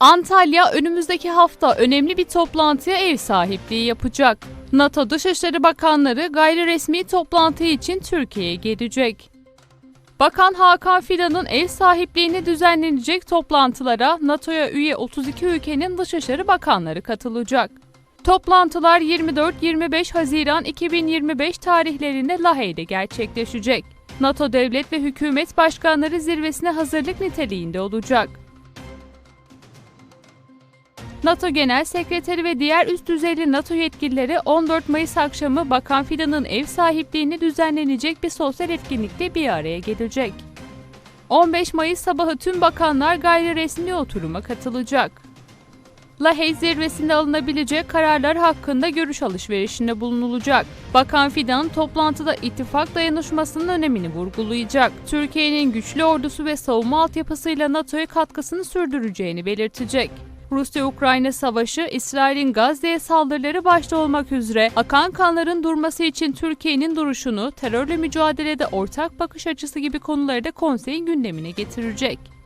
Antalya önümüzdeki hafta önemli bir toplantıya ev sahipliği yapacak. NATO Dışişleri Bakanları gayri resmi toplantı için Türkiye'ye gelecek. Bakan Hakan Fidan'ın ev sahipliğini düzenlenecek toplantılara NATO'ya üye 32 ülkenin dışişleri bakanları katılacak. Toplantılar 24-25 Haziran 2025 tarihlerinde Lahey'de gerçekleşecek. NATO devlet ve hükümet başkanları zirvesine hazırlık niteliğinde olacak. NATO Genel Sekreteri ve diğer üst düzeyli NATO yetkilileri 14 Mayıs akşamı Bakan Fidan'ın ev sahipliğini düzenlenecek bir sosyal etkinlikte bir araya gelecek. 15 Mayıs sabahı tüm bakanlar gayri resmi oturuma katılacak. Lahey zirvesinde alınabilecek kararlar hakkında görüş alışverişinde bulunulacak. Bakan Fidan toplantıda ittifak dayanışmasının önemini vurgulayacak. Türkiye'nin güçlü ordusu ve savunma altyapısıyla NATO'ya katkısını sürdüreceğini belirtecek. Rusya-Ukrayna savaşı, İsrail'in Gazze'ye saldırıları başta olmak üzere akan kanların durması için Türkiye'nin duruşunu, terörle mücadelede ortak bakış açısı gibi konuları da konseyin gündemine getirecek.